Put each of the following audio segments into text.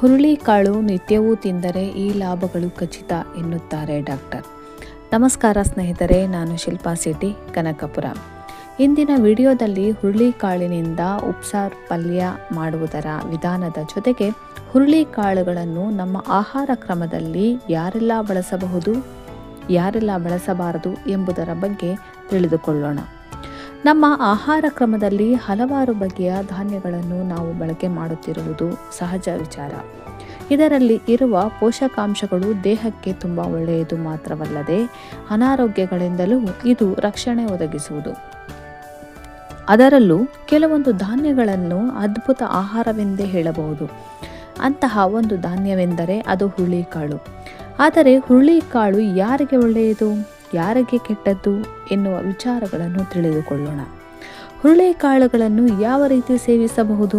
ಹುರುಳಿಕಾಳು ನಿತ್ಯವೂ ತಿಂದರೆ ಈ ಲಾಭಗಳು ಖಚಿತ ಎನ್ನುತ್ತಾರೆ ಡಾಕ್ಟರ್. ನಮಸ್ಕಾರ ಸ್ನೇಹಿತರೆ, ನಾನು ಶಿಲ್ಪಾ ಶೆಟ್ಟಿ, ಕನಕಪುರ. ಇಂದಿನ ವಿಡಿಯೋದಲ್ಲಿ ಹುರುಳಿಕಾಳಿನಿಂದ ಉಪ್ಸಾರ್ ಪಲ್ಯ ಮಾಡುವುದರ ವಿಧಾನದ ಜೊತೆಗೆ ಹುರುಳಿಕಾಳುಗಳನ್ನು ನಮ್ಮ ಆಹಾರ ಕ್ರಮದಲ್ಲಿ ಯಾರೆಲ್ಲ ಬಳಸಬಹುದು, ಯಾರೆಲ್ಲ ಬಳಸಬಾರದು ಎಂಬುದರ ಬಗ್ಗೆ ತಿಳಿದುಕೊಳ್ಳೋಣ. ನಮ್ಮ ಆಹಾರ ಕ್ರಮದಲ್ಲಿ ಹಲವಾರು ಬಗೆಯ ಧಾನ್ಯಗಳನ್ನು ನಾವು ಬಳಕೆ ಮಾಡುತ್ತಿರುವುದು ಸಹಜ ವಿಚಾರ. ಇದರಲ್ಲಿ ಇರುವ ಪೋಷಕಾಂಶಗಳು ದೇಹಕ್ಕೆ ತುಂಬ ಒಳ್ಳೆಯದು ಮಾತ್ರವಲ್ಲದೆ ಅನಾರೋಗ್ಯಗಳಿಂದಲೂ ಇದು ರಕ್ಷಣೆ ಒದಗಿಸುವುದು. ಅದರಲ್ಲೂ ಕೆಲವೊಂದು ಧಾನ್ಯಗಳನ್ನು ಅದ್ಭುತ ಆಹಾರವೆಂದೇ ಹೇಳಬಹುದು. ಅಂತಹ ಒಂದು ಧಾನ್ಯವೆಂದರೆ ಅದು ಹುಳಿಕಾಳು ಆದರೆ ಹುಳಿಕಾಳು ಯಾರಿಗೆ ಒಳ್ಳೆಯದು? ಯಾರಿಗೆ ಕೆಟ್ಟದ್ದು ಎನ್ನುವ ವಿಚಾರಗಳನ್ನು ತಿಳಿದುಕೊಳ್ಳೋಣ. ಹುರುಳಿಕಾಳುಗಳನ್ನು ಯಾವ ರೀತಿ ಸೇವಿಸಬಹುದು?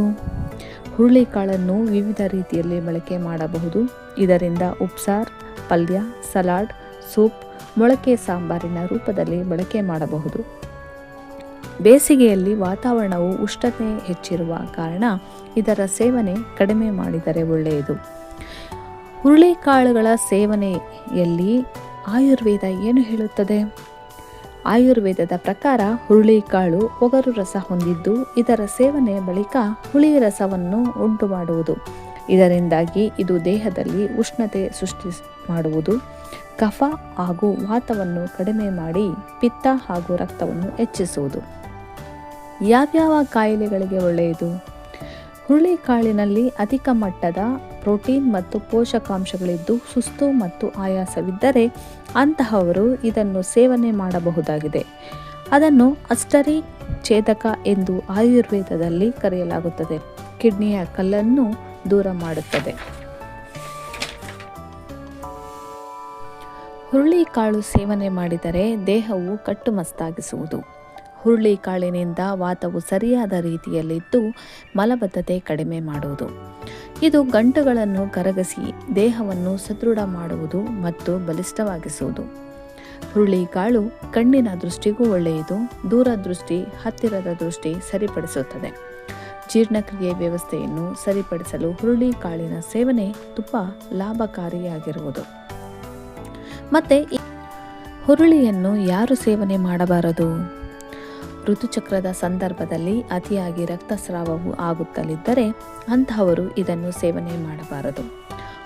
ಹುರುಳಿಕಾಳನ್ನು ವಿವಿಧ ರೀತಿಯಲ್ಲಿ ಬಳಕೆ ಮಾಡಬಹುದು. ಇದರಿಂದ ಉಪ್ಸಾರ್, ಪಲ್ಯ, ಸಲಾಡ್, ಸೂಪ್, ಮೊಳಕೆ ಸಾಂಬಾರಿನ ರೂಪದಲ್ಲಿ ಬಳಕೆ ಮಾಡಬಹುದು. ಬೇಸಿಗೆಯಲ್ಲಿ ವಾತಾವರಣವು ಉಷ್ಣತೆ ಹೆಚ್ಚಿರುವ ಕಾರಣ ಇದರ ಸೇವನೆ ಕಡಿಮೆ ಮಾಡಿದರೆ ಒಳ್ಳೆಯದು. ಹುರುಳಿಕಾಳುಗಳ ಸೇವನೆಯಲ್ಲಿ ಆಯುರ್ವೇದ ಏನು ಹೇಳುತ್ತದೆ? ಆಯುರ್ವೇದದ ಪ್ರಕಾರ ಹುರುಳಿಕಾಳು ಒಗರು ರಸ ಹೊಂದಿದ್ದು ಇದರ ಸೇವನೆ ಬಳಿಕ ಹುಳಿ ರಸವನ್ನು ಉಂಟು ಮಾಡುವುದು. ಇದರಿಂದಾಗಿ ಇದು ದೇಹದಲ್ಲಿ ಉಷ್ಣತೆ ಸೃಷ್ಟಿ ಮಾಡುವುದು. ಕಫ ಹಾಗೂ ವಾತವನ್ನು ಕಡಿಮೆ ಮಾಡಿ ಪಿತ್ತ ಹಾಗೂ ರಕ್ತವನ್ನು ಹೆಚ್ಚಿಸುವುದು. ಯಾವ್ಯಾವ ಕಾಯಿಲೆಗಳಿಗೆ ಒಳ್ಳೆಯದು? ಹುರುಳಿಕಾಳಿನಲ್ಲಿ ಅಧಿಕ ಮಟ್ಟದ ಪ್ರೋಟೀನ್ ಮತ್ತು ಪೋಷಕಾಂಶಗಳಿದ್ದು ಸುಸ್ತು ಮತ್ತು ಆಯಾಸವಿದ್ದರೆ ಅಂತಹವರು ಇದನ್ನು ಸೇವನೆ ಮಾಡಬಹುದಾಗಿದೆ. ಅದನ್ನು ಅಸ್ಟರಿ ಛೇದಕ ಎಂದು ಆಯುರ್ವೇದದಲ್ಲಿ ಕರೆಯಲಾಗುತ್ತದೆ. ಕಿಡ್ನಿಯ ಕಲ್ಲನ್ನು ದೂರ ಮಾಡುತ್ತದೆ. ಹುರುಳಿಕಾಳು ಸೇವನೆ ಮಾಡಿದರೆ ದೇಹವು ಕಟ್ಟುಮಸ್ತಾಗಿಸುವುದು ಹುರುಳಿಕಾಳಿನಿಂದ ವಾತವು ಸರಿಯಾದ ರೀತಿಯಲ್ಲಿದ್ದು ಮಲಬದ್ಧತೆ ಕಡಿಮೆ ಮಾಡುವುದು. ಇದು ಗಂಟುಗಳನ್ನು ಕರಗಸಿ ದೇಹವನ್ನು ಸದೃಢ ಮಾಡುವುದು ಮತ್ತು ಬಲಿಷ್ಠವಾಗಿಸುವುದು. ಹುರುಳಿಕಾಳು ಕಣ್ಣಿನ ದೃಷ್ಟಿಗೂ ಒಳ್ಳೆಯದು, ದೂರದೃಷ್ಟಿ, ಹತ್ತಿರದ ದೃಷ್ಟಿ ಸರಿಪಡಿಸುತ್ತದೆ. ಜೀರ್ಣಕ್ರಿಯೆ ವ್ಯವಸ್ಥೆಯನ್ನು ಸರಿಪಡಿಸಲು ಹುರುಳಿಕಾಳಿನ ಸೇವನೆ ತುಪ್ಪ ಲಾಭಕಾರಿಯಾಗಿರುವುದು. ಮತ್ತೆ ಹುರುಳಿಯನ್ನು ಯಾರು ಸೇವನೆ ಮಾಡಬಾರದು? ಋತುಚಕ್ರದ ಸಂದರ್ಭದಲ್ಲಿ ಅತಿಯಾಗಿ ರಕ್ತಸ್ರಾವವು ಆಗುತ್ತಲಿದ್ದರೆ ಅಂತಹವರು ಇದನ್ನು ಸೇವನೆ ಮಾಡಬಾರದು.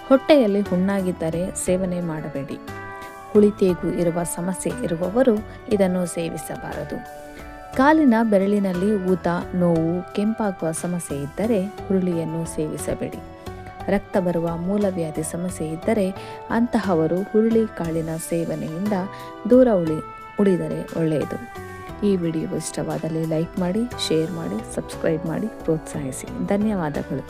ಹೊಟ್ಟೆಯಲ್ಲಿ ಹುಣ್ಣಾಗಿದ್ದರೆ ಸೇವನೆ ಮಾಡಬೇಡಿ. ಹುಳಿತೇಗು ಇರುವ ಸಮಸ್ಯೆ ಇರುವವರು ಇದನ್ನು ಸೇವಿಸಬಾರದು. ಕಾಲಿನ ಬೆರಳಿನಲ್ಲಿ ಊತ, ನೋವು, ಕೆಂಪಾಗುವ ಸಮಸ್ಯೆ ಇದ್ದರೆ ಹುರುಳಿಯನ್ನು ಸೇವಿಸಬೇಡಿ. ರಕ್ತ ಬರುವ ಮೂಲವ್ಯಾಧಿ ಸಮಸ್ಯೆ ಇದ್ದರೆ ಅಂತಹವರು ಹುರುಳಿ ಕಾಳಿನ ಸೇವನೆಯಿಂದ ದೂರ ಉಳಿ, ಉಳಿದರೆ ಒಳ್ಳೆಯದು. ಈ ವಿಡಿಯೋ ಇಷ್ಟವಾದಲ್ಲಿ ಲೈಕ್ ಮಾಡಿ ಶೇರ್ ಮಾಡಿ ಸಬ್ಸ್ಕ್ರೈಬ್ ಮಾಡಿ ಪ್ರೋತ್ಸಾಹಿಸಿ. ಧನ್ಯವಾದಗಳು.